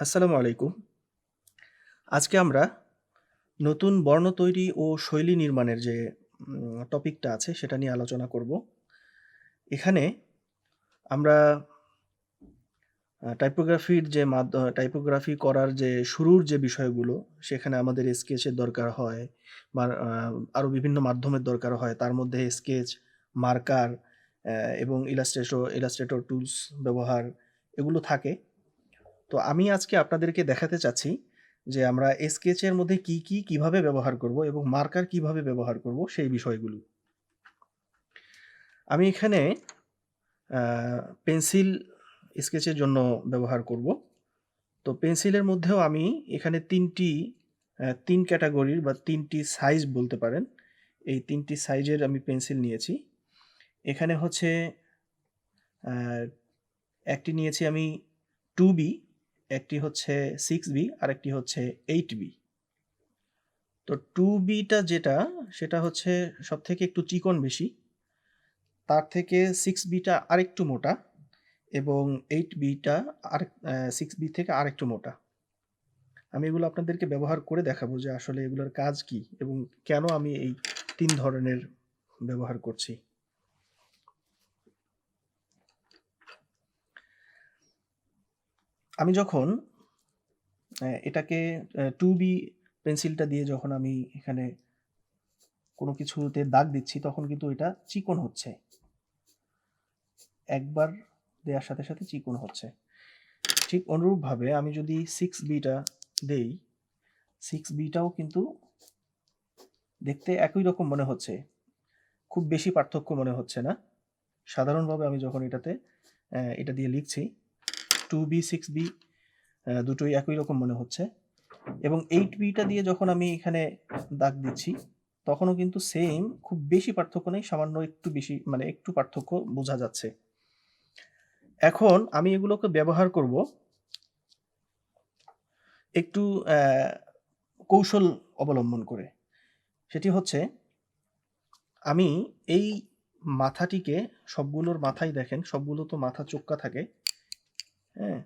আসসালামু আলাইকুম। আজকে আমরা নতুন বর্ণ তৈরি ও শৈলী নির্মাণের যে টপিকটা আছে সেটা নিয়ে আলোচনা করব। এখানে আমরা টাইপোগ্রাফির যে টাইপোগ্রাফি করার যে শুরুর যে বিষয়গুলো সেখানে আমাদের স্কেচের দরকার হয় বা আরও বিভিন্ন মাধ্যমের দরকার হয়। তার মধ্যে স্কেচ, মার্কার এবং ইলাস্ট্রেটর ইলাস্ট্রেটর টুলস ব্যবহার এগুলো থাকে। তো আমি আজকে আপনাদেরকে দেখাতে চাচ্ছি যে আমরা স্কেচের মধ্যে কি, কি কীভাবে ব্যবহার করব এবং মার্কার কীভাবে ব্যবহার করব সেই বিষয়গুলো। আমি এখানে পেন্সিল স্কেচের জন্য ব্যবহার করব। তো পেন্সিলের মধ্যেও আমি এখানে তিনটি তিন ক্যাটাগরির বা তিনটি সাইজ বলতে পারেন। এই তিনটি সাইজের আমি পেন্সিল নিয়েছি। এখানে হচ্ছে একটি নিয়েছি আমি 2B, একটি হচ্ছে 6B আরেকটি হচ্ছে 8B। তো 2B টা যেটা, সেটা হচ্ছে সবথেকে একটু চিকন বেশি। তার থেকে 6B টা আরেকটু মোটা এবং 8B টা আরেক অ্যা 6B থেকে আরেকটু মোটা। আমি এগুলো আপনাদেরকে ব্যবহার করে দেখাবো যে আসলে এগুলোর কাজ কি এবং কেন আমি এই ৩ ধরনের ব্যবহার করছি। আমি যখন এটাকে টু বি পেন্সিলটা দিয়ে যখন আমি এখানে কোনো কিছুতে দাগ দিচ্ছি তখন কিন্তু এটা চিকন হচ্ছে। একবার দেওয়ার সাথে, সাথে চিকন হচ্ছে। ঠিক অনুরূপভাবে আমি যদি সিক্স বিটা দেই, সিক্স বিটাও কিন্তু দেখতে একই রকম মনে হচ্ছে। খুব বেশি পার্থক্য মনে হচ্ছে না। সাধারণভাবে আমি যখন এটাতে এটা দিয়ে লিখছি 2B, 6B অ্যা দুটোই একই রকম মনে হচ্ছে এবং 8B টা দিয়ে যখন আমি এখানে দাগ দিচ্ছি তখনও কিন্তু সেইম খুব বেশি পার্থক্য নেই। সামান্য একটু বেশি মানে একটু পার্থক্য বোঝা যাচ্ছে। এখন আমি এগুলোকে ব্যবহার করব একটু কৌশল অবলম্বন করে। সেটি হচ্ছে আমি এই মাথাটিকে সবগুলোর মাথাই দেখেন সবগুলো তো মাথা চোক্কা থাকে। হ্যাঁ?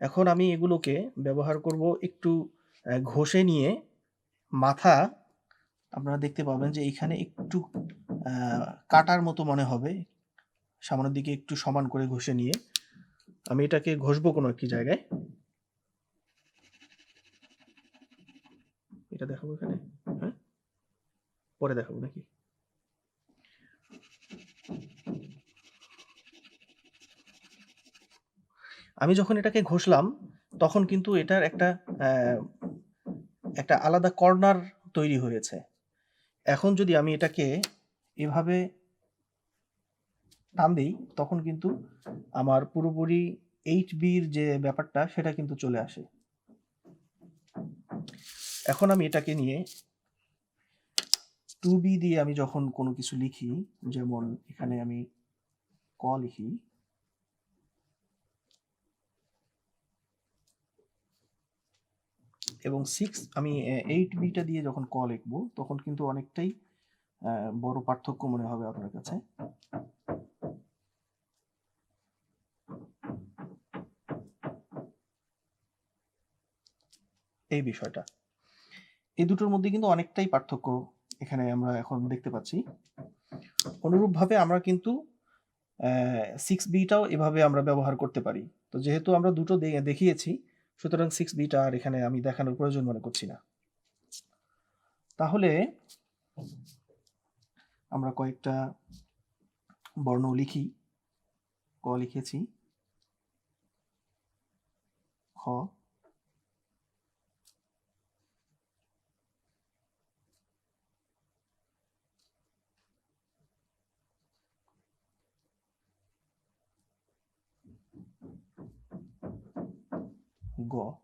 এখন আমি এগুলোকে ব্যবহার করব একটু ঘষে নিয়ে মাথা, আপনারা দেখতে পাবেন যে এখানে একটু কাটার মতো মনে হবে। সামনের দিকে একটু সমান করে ঘষে নিয়ে আমি এটাকে ঘষবো কোনো একটি জায়গায়। এটা দেখাবো এখানে? হ্যাঁ? পরে দেখাবো নাকি? আমি যখন এটাকে ঘষলাম, তখন কিন্তু এটার একটা একটা আলাদা কর্নার তৈরি হয়েছে। এখন যদি আমি এটাকে এভাবে টান দিই, তখন কিন্তু আমার পুরোপুরি 8B বির যে ব্যাপারটা, সেটা কিন্তু চলে আসে। এখন আমি এটাকে নিয়ে টু বি দিয়ে আমি যখন কোনো কিছু লিখি, যেমন এখানে আমি ক লিখি এবং সিক্স আমি এইট 8B টা দিয়ে যখন ক লিখব, তখন কিন্তু অনেকটাই বড় পার্থক্য মনে হবে আপনার কাছে। এই বিষয়টা। এই দুটোর মধ্যে কিন্তু অনেকটাই পার্থক্য এখানে আমরা এখন দেখতে পাচ্ছি। অনুরূপভাবে আমরা কিন্তু সিক্স 6B টাও এভাবে আমরা ব্যবহার করতে পারি। তো যেহেতু আমরা দুটো দেখিয়েছি সুতরাং 6B টা আর এখানে আমি দেখানোর প্রয়োজন মনে করছি না। তাহলে আমরা কয়েকটা বর্ণ লিখি। ক লিখেছি। খ go.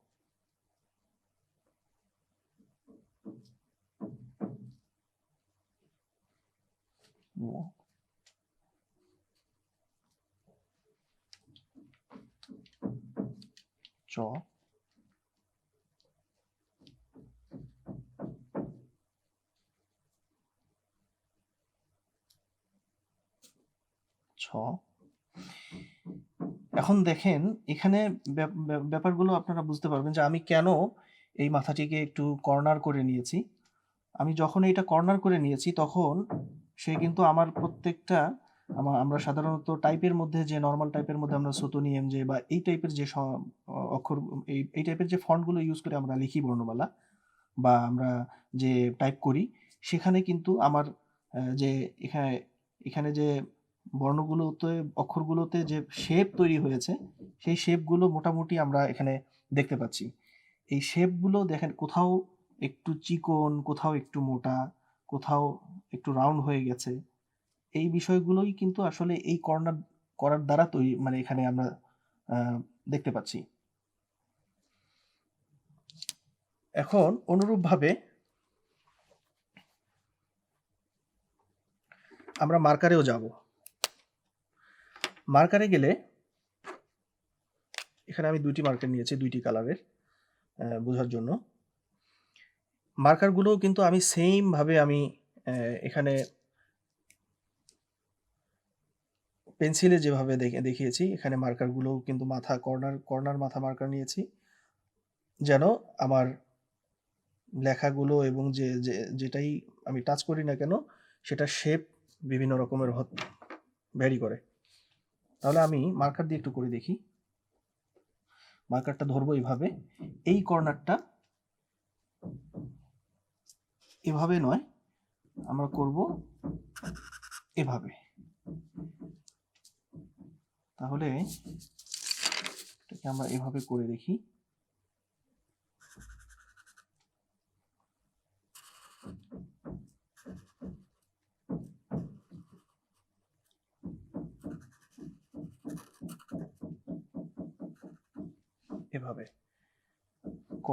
Walk. Chalk. এখন দেখেন এখানে ব্যাপ ব্যাপ ব্যাপারগুলো আপনারা বুঝতে পারবেন যে আমি কেন এই মাথাটিকে একটু কর্নার করে নিয়েছি। আমি যখন এইটা কর্নার করে নিয়েছি তখন সে কিন্তু আমার প্রত্যেকটা আমার আমরা সাধারণত টাইপের মধ্যে যে নর্মাল টাইপের মধ্যে আমরা সুতুনি, এমজে বা এই টাইপের যে অক্ষর এই এই টাইপের যে ফন্টগুলো ইউজ করে আমরা লিখি বর্ণমালা বা আমরা যে টাইপ করি সেখানে কিন্তু আমার যে এখানে এখানে যে বর্ণগুলোতে অক্ষরগুলোতে যে শেপ তৈরি হয়েছে সেই শেপগুলো মোটামুটি আমরা এখানে দেখতে পাচ্ছি। এই শেপগুলো দেখেন কোথাও একটু চিকন, কোথাও একটু মোটা, কোথাও একটু রাউন্ড হয়ে গেছে। এই বিষয়গুলোই কিন্তু আসলে এই কর্নার করার দ্বারা তৈরি মানে এখানে আমরা দেখতে পাচ্ছি। এখন অনুরূপভাবে আমরা মার্কারেও যাব। মার্কারে গেলে এখানে আমি ২ টি মার্কার নিয়েছি, দুইটি কালারের বোঝার জন্য। মার্কারগুলোও কিন্তু আমি সেইম ভাবে আমি এখানে পেন্সিলে যেভাবে দেখে, দেখিয়েছি, এখানে মার্কারগুলোও কিন্তু মাথা কর্নার কর্নার মাথা মার্কার নিয়েছি। যেন আমার লেখাগুলো এবং যে যেটাই আমি টাচ করি না কেন সেটা শেপ বিভিন্ন রকমের ভ্যারি করে। তাহলে আমি মার্কার দিয়ে একটু করে দেখি। মার্কারটা ধরবো এইভাবে এই কর্নারটা এভাবে নয়, আমরা করব এভাবে। তাহলে এটাকে আমরা এভাবে করে দেখি। এভাবে। ক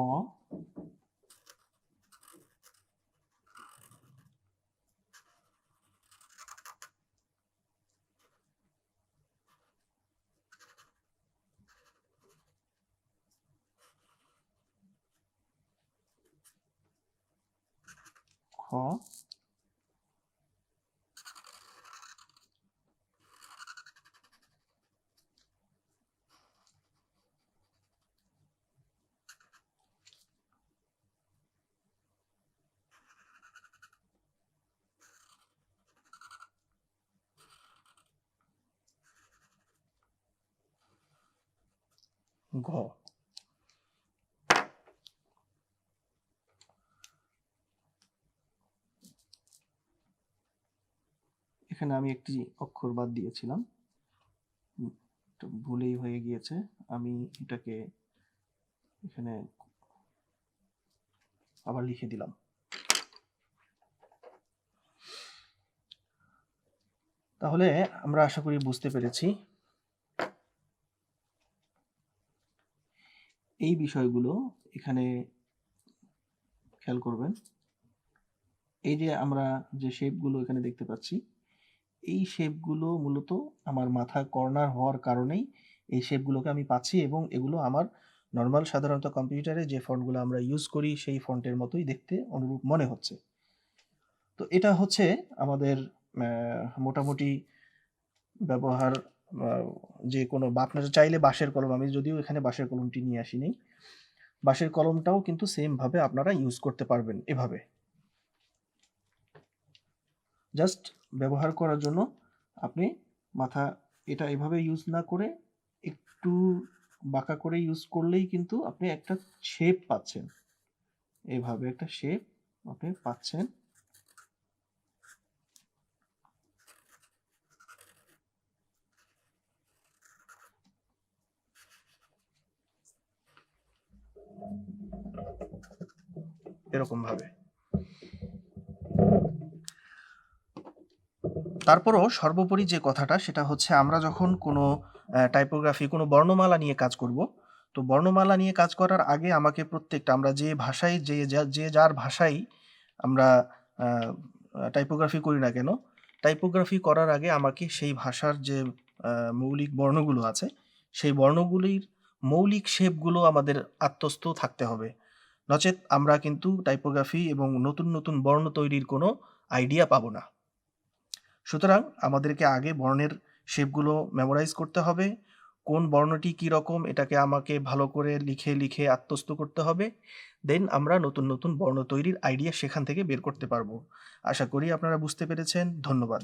খ ঘ এখানে আমি একটি অক্ষর বাদ দিয়েছিলাম। ভুলেই হয়ে গিয়েছে। আমি এটাকে এখানে আবার লিখে দিলাম। তাহলে আমরা আশা করি বুঝতে পেরেছি। এই বিষয়গুলো এখানে খেয়াল করবেন। এই যে আমরা যে শেপগুলো এখানে দেখতে পাচ্ছি, এই শেপগুলো মূলত আমার মাথা কর্নার হওয়ার কারণেই এই শেপগুলোকে আমি পাচ্ছি এবং এগুলো আমার নর্মাল সাধারণত কম্পিউটারে যে ফন্টগুলো আমরা ইউজ করি সেই ফন্টের মতোই দেখতে অনুরূপ মনে হচ্ছে। তো এটা হচ্ছে আমাদের মোটামুটি ব্যবহার যে কোনো বা আপনারা চাইলে বাঁশের কলম, আমি যদিও এখানে বাঁশের কলমটি নিয়ে আসিনি। বাঁশের কলমটাও কিন্তু সেম ভাবে আপনারা ইউজ করতে পারবেন এভাবে। জাস্ট ব্যবহার করার জন্য আপনি মাথা এটা এভাবে ইউজ না করে একটু বাঁকা করে ইউজ করলেই কিন্তু আপনি একটা শেপ পাচ্ছেন। এভাবে একটা শেপ আপনি পাচ্ছেন। এরকমভাবে। তারপরও সর্বোপরি যে কথাটা সেটা হচ্ছে আমরা যখন কোনো টাইপোগ্রাফি কোনো বর্ণমালা নিয়ে কাজ করব, তো বর্ণমালা নিয়ে কাজ করার আগে আমাকে প্রত্যেকটা আমরা যে ভাষায় যা যে যার ভাষাই আমরা টাইপোগ্রাফি করি না কেন, টাইপোগ্রাফি করার আগে আমাকে সেই ভাষার যে মৌলিক বর্ণগুলো আছে, সেই বর্ণগুলির মৌলিক শেপগুলো আমাদের আত্মস্থ থাকতে হবে। নচেৎ আমরা কিন্তু টাইপোগ্রাফি এবং নতুন, নতুন বর্ণ তৈরির কোনো আইডিয়া পাবো না। সুতরাং আমাদেরকে আগে বর্ণের শেপগুলো মেমোরাইজ করতে হবে। কোন বর্ণটি কী রকম এটাকে আমাকে ভালো করে লিখে লিখে আত্মস্থ করতে হবে দেন আমরা নতুন নতুন বর্ণ তৈরির আইডিয়া সেখান থেকে বের করতে পারব আশা করি আপনারা বুঝতে পেরেছেন ধন্যবাদ